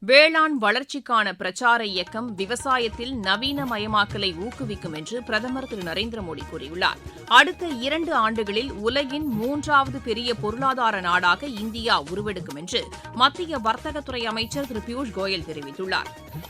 வேளாண் வளர்ச்சிக்கான பிரச்சார இயக்கம் விவசாயத்தில் நவீனமயமாக்கலை ஊக்குவிக்கும் என்று பிரதமர் திரு நரேந்திர மோடி கூறியுள்ளார். அடுத்த இரண்டு ஆண்டுகளில் உலகின் மூன்றாவது பெரிய பொருளாதார நாடாக இந்தியா உருவெடுக்கும் என்று மத்திய வர்த்தகத்துறை அமைச்சர் திரு பியூஷ் கோயல் தெரிவித்துள்ளார்.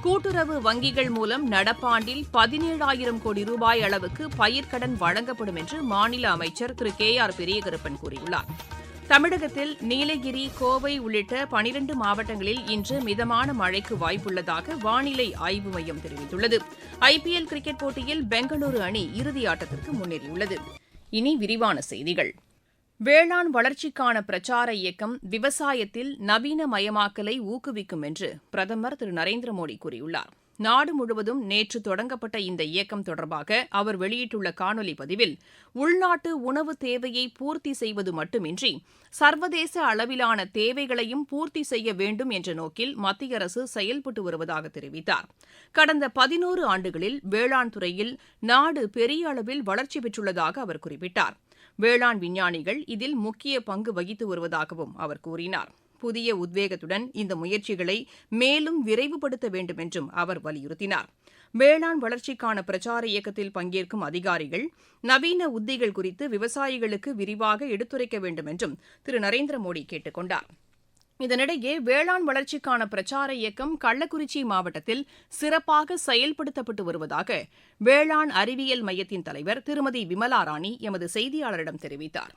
கூட்டுறவு வங்கிகள் மூலம் நடப்பாண்டில் பதினேழாயிரம் கோடி ரூபாய் அளவுக்கு பயிர்க்கடன் வழங்கப்படும் என்று மாநில அமைச்சர் திரு கே ஆர் பெரியகருப்பன் கூறியுள்ளார். தமிழகத்தில் நீலகிரி கோவை உள்ளிட்ட பனிரண்டு மாவட்டங்களில் இன்று மிதமான மழைக்கு வாய்ப்புள்ளதாக வானிலை ஆய்வு மையம் தெரிவித்துள்ளது. ஐபிஎல் கிரிக்கெட் போட்டியில் பெங்களூரு அணி இறுதியாட்டத்திற்கு முன்னேறியுள்ளது. இனி விரிவான செய்திகள். வேளாண் வளர்ச்சிக்கான பிரச்சார இயக்கம் விவசாயத்தில் நவீனமயமாக்கலை ஊக்குவிக்கும் என்று பிரதமர் திரு நரேந்திர மோடி கூறியுள்ளார். நாடு முழுவதும் நேற்று தொடங்கப்பட்ட இந்த இயக்கம் தொடர்பாக அவர் வெளியிட்டுள்ள காணொலி பதிவில் உள்நாட்டு உணவு தேவையை பூர்த்தி செய்வது மட்டுமின்றி சர்வதேச அளவிலான தேவைகளையும் பூர்த்தி செய்ய வேண்டும் என்ற நோக்கில் மத்திய அரசு செயல்பட்டு வருவதாக தெரிவித்தார். கடந்த பதினோரு ஆண்டுகளில் வேளாண் துறையில் நாடு பெரிய அளவில் வளர்ச்சி பெற்றுள்ளதாக அவர் குறிப்பிட்டார். வேளாண் விஞ்ஞானிகள் இதில் முக்கிய பங்கு வகித்து வருவதாகவும் அவர் கூறினார். புதிய உத்வேகத்துடன் இந்த முயற்சிகளை மேலும் விரைவுபடுத்த வேண்டும் என்றும் அவர் வலியுறுத்தினார். வேளாண் வளர்ச்சிக்கான பிரச்சார இயக்கத்தில் பங்கேற்கும் அதிகாரிகள் நவீன உத்திகள் குறித்து விவசாயிகளுக்கு விரிவாக எடுத்துரைக்க வேண்டும் என்றும் திரு. நரேந்திர மோடி கேட்டுக் கொண்டார். இதனிடையே வேளாண் வளர்ச்சிக்கான பிரச்சார இயக்கம் கள்ளக்குறிச்சி மாவட்டத்தில் சிறப்பாக செயல்படுத்தப்பட்டு வருவதாக வேளாண் அறிவியல் மையத்தின் தலைவர் திருமதி விமலா ராணி எமது செய்தியாளரிடம் தெரிவித்தார்.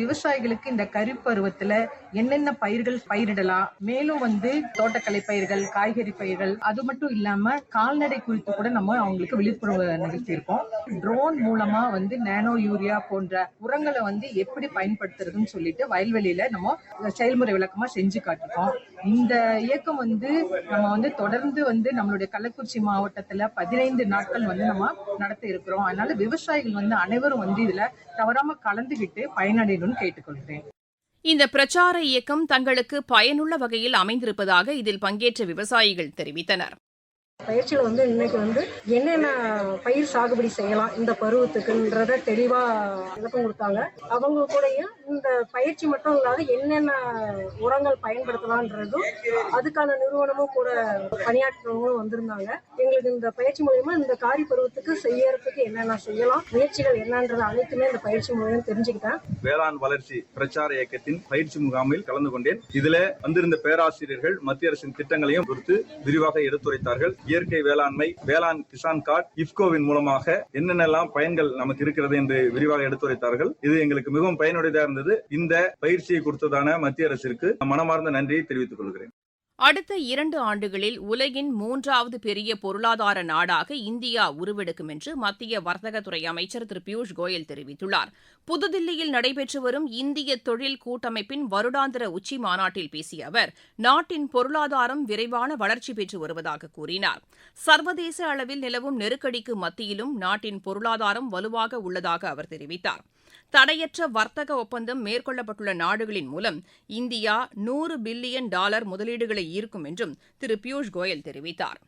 விவசாயிகளுக்கு இந்த கருப்பருவத்துல என்னென்ன பயிர்கள் பயிரிடலாம்? மேலும் வந்து தோட்டக்கலை பயிர்கள் காய்கறி பயிர்கள் அது மட்டும் இல்லாம கால்நடை குறித்து கூட நம்ம அவங்களுக்கு விழிப்புணர்வு நிகழ்த்தியிருக்கோம். ட்ரோன் மூலமா வந்து நானோ யூரியா போன்ற உரங்களை வந்து எப்படி பயன்படுத்துறதுன்னு சொல்லிட்டு வயல்வெளியில நம்ம செயல்முறை விளக்கமா செஞ்சு காட்டிருக்கோம் இந்த இயக்கம் வந்து நம்ம வந்து தொடர்ந்து வந்து நம்மளுடைய கள்ளக்குறிச்சி மாவட்டத்துல பதினைந்து நாட்கள் வந்து நம்ம நடத்த இருக்கிறோம் அதனால விவசாயிகள் வந்து அனைவரும் வந்து இதுல தவறாம கலந்துகிட்டு வேண்டும் கேட்டுக்கொள்கிறேன். இந்த பிரச்சார இயக்கம் தங்களுக்கு பயனுள்ள வகையில் அமைந்திருப்பதாக இதில் பங்கேற்ற விவசாயிகள் தெரிவித்தனர். பயிற்சியில வந்து இன்னைக்கு வந்து என்னென்ன பயிர் சாகுபடி செய்யலாம் இந்த பருவத்துக்குன்றத தெளிவா விளக்கம் கொடுத்தாங்க. அவங்க கூடயும் இந்த பயிற்சி மட்டும் இல்லாத என்னென்ன உரங்கள் பயன்படுத்தலான்றதும் அதுக்கான நிறுவனமும் கூட பணியாற்றுறவங்களும் வந்திருந்தாங்க. எங்களுக்கு இந்த பயிற்சி மூலயமா இந்த காரி பருவத்துக்கு செய்யறதுக்கு என்னென்ன செய்யலாம் முயற்சிகள் என்னன்றது அனைத்துமே இந்த பயிற்சி மூலயம் தெரிஞ்சுக்கிட்டேன். வேளாண் வளர்ச்சி பிரச்சார இயக்கத்தின் பயிற்சி முகாமில் கலந்து கொண்டேன். இதுல வந்திருந்த பேராசிரியர்கள் மத்திய அரசின் திட்டங்களையும் குறித்து விரிவாக எடுத்துரைத்தார்கள். இயற்கை வேளாண்மை வேளாண் கிசான் கார்டு இப்கோவின் மூலமாக என்னென்னலாம் பயன்கள் நமக்கு இருக்கிறது என்று விரிவாக எடுத்துரைத்தார்கள். இது எங்களுக்கு மிகவும் பயனுடையதாக இருந்தது. இந்த பயிற்சியை கொடுத்ததான மத்திய அரசிற்கு மனமார்ந்த நன்றியை தெரிவித்துக் கொள்கிறேன். அடுத்த இரண்டு ஆண்டுகளில் உலகின் மூன்றாவது பெரிய பொருளாதார நாடாக இந்தியா உருவெடுக்கும் என்று மத்திய வர்த்தகத்துறை அமைச்சர் திரு பியூஷ் கோயல் தெரிவித்துள்ளார். புதுதில்லியில் நடைபெற்று வரும் இந்திய தொழில் கூட்டமைப்பின் வருடாந்திர உச்சி மாநாட்டில் பேசிய அவர் நாட்டின் பொருளாதாரம் விரைவான வளர்ச்சி பெற்று வருவதாக கூறினார். சர்வதேச அளவில் நிலவும் நெருக்கடிக்கு மத்தியிலும் நாட்டின் பொருளாதாரம் வலுவாக உள்ளதாக அவர் தெரிவித்தார். தடையற்ற வர்த்தக ஒப்பந்தம் மேற்கொள்ளப்பட்டுள்ள நாடுகளின் மூலம் இந்தியா நூறு பில்லியன் டாலர் முதலீடுகளை ஈர்க்கும் என்றும் திரு பியூஷ் கோயல் தெரிவித்தார்.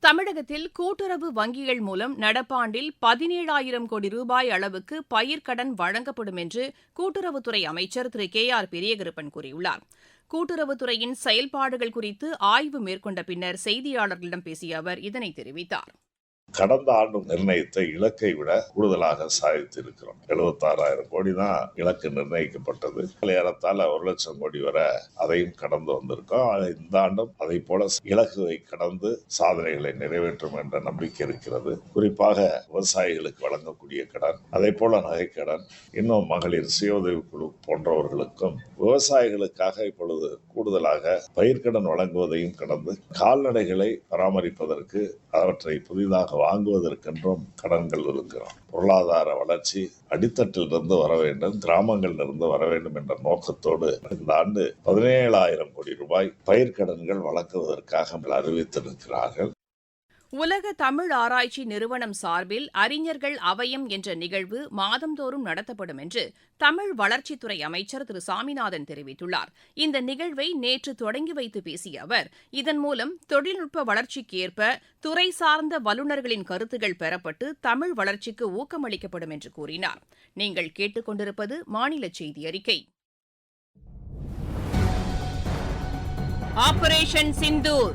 தமிழகத்தில் கூட்டுறவு வங்கிகள் மூலம் நடப்பாண்டில் பதினேழாயிரம் கோடி ரூபாய் அளவுக்கு பயிர்க்கடன் வழங்கப்படும் என்று கூட்டுறவுத்துறை அமைச்சர் திரு கே ஆர் பெரியகருப்பன் கூறியுள்ளார். கூட்டுறவுத்துறையின் செயல்பாடுகள் குறித்து ஆய்வு மேற்கொண்ட பின்னர் செய்தியாளர்களிடம் பேசிய அவர் இதனை தெரிவித்தார். கடந்த ஆண்டு நிர்ணயித்த இலக்கை விட கூடுதலாக சாதித்து இருக்கிறோம் எழுபத்தாறாயிரம் கோடி தான் இலக்கு நிர்ணயிக்கப்பட்டது. ஏறத்தால ஒரு லட்சம் கோடி வரை அதையும் கடந்து வந்திருக்கோம். இந்த ஆண்டும் அதை போல இலக்குவை கடந்து சாதனைகளை நிறைவேற்றும் என்ற நம்பிக்கை இருக்கிறது. குறிப்பாக விவசாயிகளுக்கு வழங்கக்கூடிய கடன் அதே போல நகைக்கடன் இன்னும் மகளிர் சுய குழு போன்றவர்களுக்கும் விவசாயிகளுக்காக இப்பொழுது கூடுதலாக பயிர்க்கடன் வழங்குவதையும் கடந்து கால்நடைகளை பராமரிப்பதற்கு அவற்றை புதிதாக வாங்குவதற்கென்றும் கடன்கள் இருக்கிறோம். பொருளாதார வளர்ச்சி அடித்தட்டிலிருந்து வர வேண்டும் கிராமங்களிலிருந்து வர வேண்டும் என்ற நோக்கத்தோடு இந்த ஆண்டு பதினேழாயிரம் கோடி ரூபாய் பயிர்க்கடன்கள் வழங்குவதற்காக அறிவித்திருக்கிறார்கள். உலக தமிழ் ஆராய்ச்சி நிறுவனம் சார்பில் அறிஞர்கள் அவயம் என்ற நிகழ்வு மாதந்தோறும் நடத்தப்படும் என்று தமிழ் வளர்ச்சித்துறை அமைச்சர் திரு சாமிநாதன் தெரிவித்துள்ளார். இந்த நிகழ்வை நேற்று தொடங்கி வைத்து பேசிய அவர் இதன் மூலம் தொழில்நுட்ப வளர்ச்சிக்கு ஏற்ப துறை சார்ந்த வல்லுநர்களின் கருத்துகள் பெறப்பட்டு தமிழ் வளர்ச்சிக்கு ஊக்கமளிக்கப்படும் என்று கூறினார். நீங்கள் கேட்டுக்கொண்டிருப்பது மாநில செய்தி அறிக்கை. ஆபரேஷன் சிந்தூர்.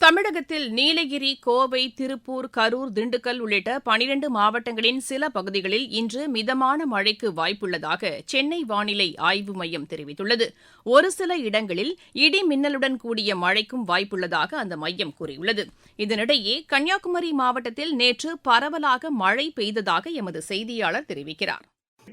தமிழகத்தில் நீலகிரி கோவை திருப்பூர் கரூர் திண்டுக்கல் உள்ளிட்ட பனிரண்டு மாவட்டங்களின் சில பகுதிகளில் இன்று மிதமான மழைக்கு வாய்ப்புள்ளதாக சென்னை வானிலை ஆய்வு மையம் தெரிவித்துள்ளது. ஒரு சில இடங்களில் இடி மின்னலுடன் கூடிய மழைக்கும் வாய்ப்புள்ளதாக அந்த மையம் கூறியுள்ளது. இதனிடையே கன்னியாகுமரி மாவட்டத்தில் நேற்று பரவலாக மழை பெய்ததாக எமது செய்தியாளர் தெரிவிக்கிறார்.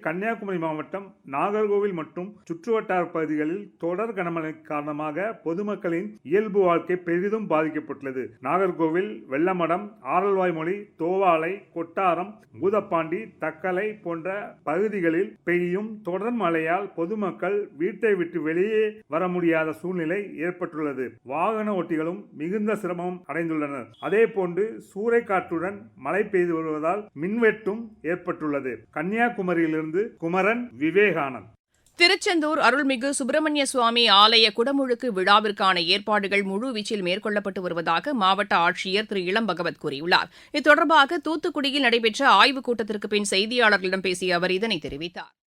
கன்னியாகுமரி மாவட்டம் நாகர்கோவில் மற்றும் சுற்றுவட்டார பகுதிகளில் தொடர் கனமழை காரணமாக பொதுமக்களின் இயல்பு வாழ்க்கை பெரிதும் பாதிக்கப்பட்டுள்ளது. நாகர்கோவில் வெள்ளமடம் ஆரல்வாய்மொழி தோவாலை கொட்டாரம் பூதப்பாண்டி தக்கலை போன்ற பகுதிகளில் பெய்யும் தொடர் மழையால் பொதுமக்கள் வீட்டை விட்டு வெளியே வர முடியாத சூழ்நிலை ஏற்பட்டுள்ளது. வாகன ஓட்டிகளும் மிகுந்த சிரமம் அடைந்துள்ளனர். அதே போன்று சூறைக்காற்றுடன் மழை பெய்து வருவதால் மின்வெட்டும் ஏற்பட்டுள்ளது. கன்னியாகுமரியிலிருந்து குமரன் விவேகானந்த். திருச்செந்தூர் அருள்மிகு சுப்பிரமணிய சுவாமி ஆலய குடமுழுக்கு விழாவிற்கான ஏற்பாடுகள் முழுவீச்சில் மேற்கொள்ளப்பட்டு வருவதாக மாவட்ட ஆட்சியர் திரு இளம் பகவத் கூறியுள்ளார். இது தொடர்பாக தூத்துக்குடியில் நடைபெற்ற ஆய்வுக் கூட்டத்திற்கு பின் செய்தியாளர்களிடம் பேசிய அவர் இதனை தெரிவித்தார்.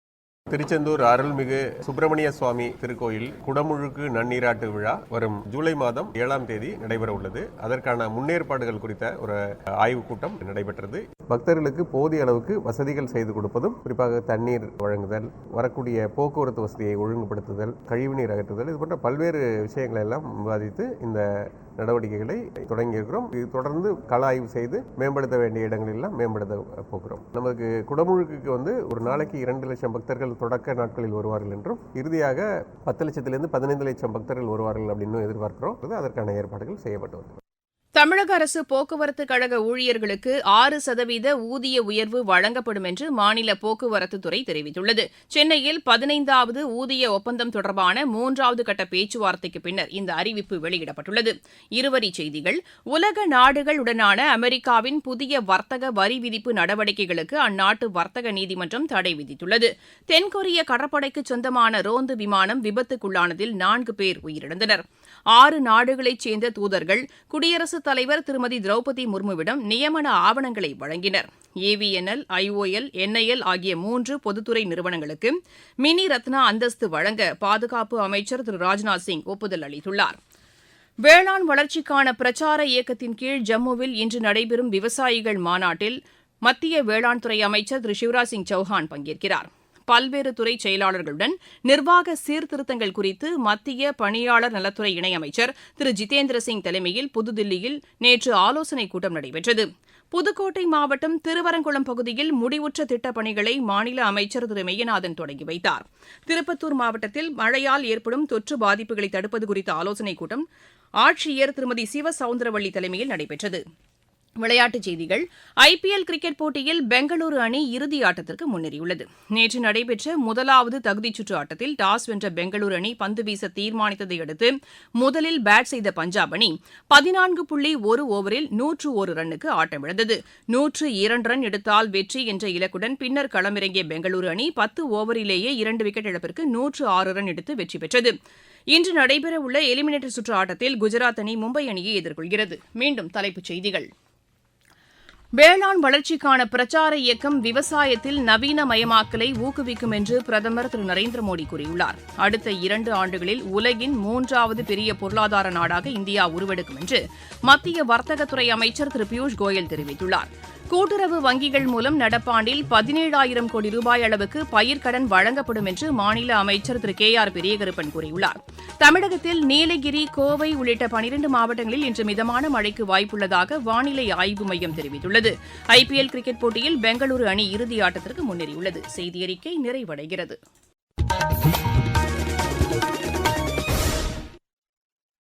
திருச்செந்தூர் அருள்மிகு சுப்பிரமணிய சுவாமி திருக்கோயில் குடமுழுக்கு நன்னீராட்டு விழா வரும் ஜூலை மாதம் ஏழாம் தேதி நடைபெற உள்ளது. அதற்கான முன்னேற்பாடுகள் குறித்த ஒரு ஆய்வுக் கூட்டம் நடைபெற்றது. பக்தர்களுக்கு போதிய அளவுக்கு வசதிகள் செய்து கொடுப்பதும் குறிப்பாக தண்ணீர் வழங்குதல் வரக்கூடிய போக்குவரத்து வசதியை ஒழுங்குபடுத்துதல் கழிவுநீர் அகற்றுதல் இது போன்ற பல்வேறு விஷயங்களை எல்லாம் விவாதித்து இந்த நடவடிக்கைகளை தொடங்கியிருக்கிறோம். இது தொடர்ந்து கள ஆய்வு செய்து மேம்படுத்த வேண்டிய இடங்களெல்லாம் மேம்படுத்த போகிறோம். நமக்கு குடமுழுக்குக்கு வந்து ஒரு நாளைக்கு இரண்டு லட்சம் பக்தர்கள் தொடக்க நாட்களில் வருவார்கள் என்றும் இறுதியாக பத்து லட்சத்திலிருந்து பதினைந்து லட்சம் பக்தர்கள் வருவார்கள் அப்படின்னு எதிர்பார்க்கிறோம். அதற்கான ஏற்பாடுகள் செய்யப்பட்டு வருகிறது. தமிழக அரசு போக்குவரத்து கழக ஊழியர்களுக்கு ஆறு சதவீத ஊதிய உயர்வு வழங்கப்படும் என்று மாநில போக்குவரத்து துறை தெரிவித்துள்ளது. சென்னையில் பதினைந்தாவது ஊதிய ஒப்பந்தம் தொடர்பான மூன்றாவது கட்ட பேச்சுவார்த்தைக்கு பின்னர் இந்த அறிவிப்பு வெளியிடப்பட்டுள்ளது. இருவரி செய்திகள் உலக நாடுகளுடனான அமெரிக்காவின் புதிய வர்த்தக வரி விதிப்பு நடவடிக்கைகளுக்கு அந்நாட்டு வர்த்தக நீதிமன்றம் தடை விதித்துள்ளது. தென்கொரிய கடற்படைக்கு சொந்தமான ரோந்து விமானம் விபத்துக்குள்ளானதில் நான்கு பேர் உயிரிழந்தனர். ஆறு நாடுகளைச் சேர்ந்த தூதர்கள் குடியரசுத் தலைவர் திருமதி திரௌபதி முர்முவிடம் நியமன ஆவணங்களை வழங்கினர். ஏவிஎன்எல் ஐஓஎல் என்ஐஎல் ஆகிய மூன்று பொதுத்துறை நிறுவனங்களுக்கு மினி ரத்னா அந்தஸ்து வழங்க பாதுகாப்பு அமைச்சர் திரு ராஜ்நாத் சிங் ஒப்புதல் அளித்துள்ளார். வேளாண் வளர்ச்சிக்கான பிரச்சார இயக்கத்தின் கீழ் ஜம்முவில் இன்று நடைபெறும் விவசாயிகள் மாநாட்டில் மத்திய வேளாண் துறை அமைச்சர் திரு சிவராஜ் சிங் சௌஹான் பங்கேற்கிறார். பல்வேறு துறை செயலாளர்களுடன் நிர்வாக சீர்திருத்தங்கள் குறித்து மத்திய பணியாளர் நலத்துறை இணையமைச்சர் திரு ஜிதேந்திர சிங் தலைமையில் புதுதில்லியில் நேற்று ஆலோசனைக் கூட்டம் நடைபெற்றது. புதுக்கோட்டை மாவட்டம் திருவரங்குளம் பகுதியில் முடிவுற்ற திட்டப் பணிகளை மாநில அமைச்சர் திரு மெய்யநாதன் தொடங்கி வைத்தார். திருப்பத்தூர் மாவட்டத்தில் மழையால் ஏற்படும் தொற்று பாதிப்புகளை தடுப்பது குறித்த ஆலோசனைக் கூட்டம் ஆட்சியர் திருமதி சிவ சவுந்தரவள்ளி தலைமையில் நடைபெற்றது. விளையாட்டுச் செய்திகள். ஐபிஎல் கிரிக்கெட் போட்டியில் பெங்களூரு அணி இறுதி ஆட்டத்திற்கு முன்னேறியுள்ளது. நேற்று நடைபெற்ற முதலாவது தகுதிச் சுற்று ஆட்டத்தில் டாஸ் வென்ற பெங்களூரு அணி பந்து வீச தீர்மானித்ததை அடுத்து முதலில் பேட் செய்த பஞ்சாப் அணி பதினான்கு புள்ளி ஒரு ஓவரில் நூற்று ஒரு ரன்னுக்கு ஆட்டமிழந்தது நூற்று இரண்டு ரன் எடுத்தால் வெற்றி என்ற இலக்குடன் பின்னர் களமிறங்கிய பெங்களூரு அணி பத்து ஓவரிலேயே இரண்டு விக்கெட் இழப்பிற்கு நூற்று ஆறு ரன் எடுத்து வெற்றி பெற்றது. இன்று நடைபெறவுள்ள எலிமினேட்டர் சுற்று ஆட்டத்தில் குஜராத் அணி மும்பை அணியை எதிர்கொள்கிறது. மீண்டும் தலைப்புச் செய்திகள். வேளாண் வளர்ச்சிக்கான பிரச்சார இயக்கம் விவசாயத்தில் நவீனமயமாக்கலை ஊக்குவிக்கும் என்று பிரதமர் திரு நரேந்திர மோடி கூறியுள்ளார். அடுத்த இரண்டு ஆண்டுகளில் உலகின் மூன்றாவது பெரிய பொருளாதார நாடாக இந்தியா உருவெடுக்கும் என்று மத்திய வர்த்தகத்துறை அமைச்சர் திரு பியூஷ் கோயல் தெரிவித்துள்ளார். கூட்டுறவு வங்கிகள் மூலம் நடப்பாண்டில் பதினேழாயிரம் கோடி ரூபாய் அளவுக்கு பயிர்க்கடன் வழங்கப்படும் என்று மாநில அமைச்சர் திரு கே ஆர் பெரியகருப்பன் கூறியுள்ளார். தமிழகத்தில் நீலகிரி கோவை உள்ளிட்ட பனிரண்டு மாவட்டங்களில் இன்று மிதமான மழைக்கு வாய்ப்புள்ளதாக வானிலை ஆய்வு மையம் தெரிவித்துள்ளது. ஐபிஎல் கிரிக்கெட் போட்டியில் பெங்களூரு அணி இறுதி ஆட்டத்திற்கு முன்னேறியுள்ளது. செய்தியறிக்கை நிறைவடைகிறது.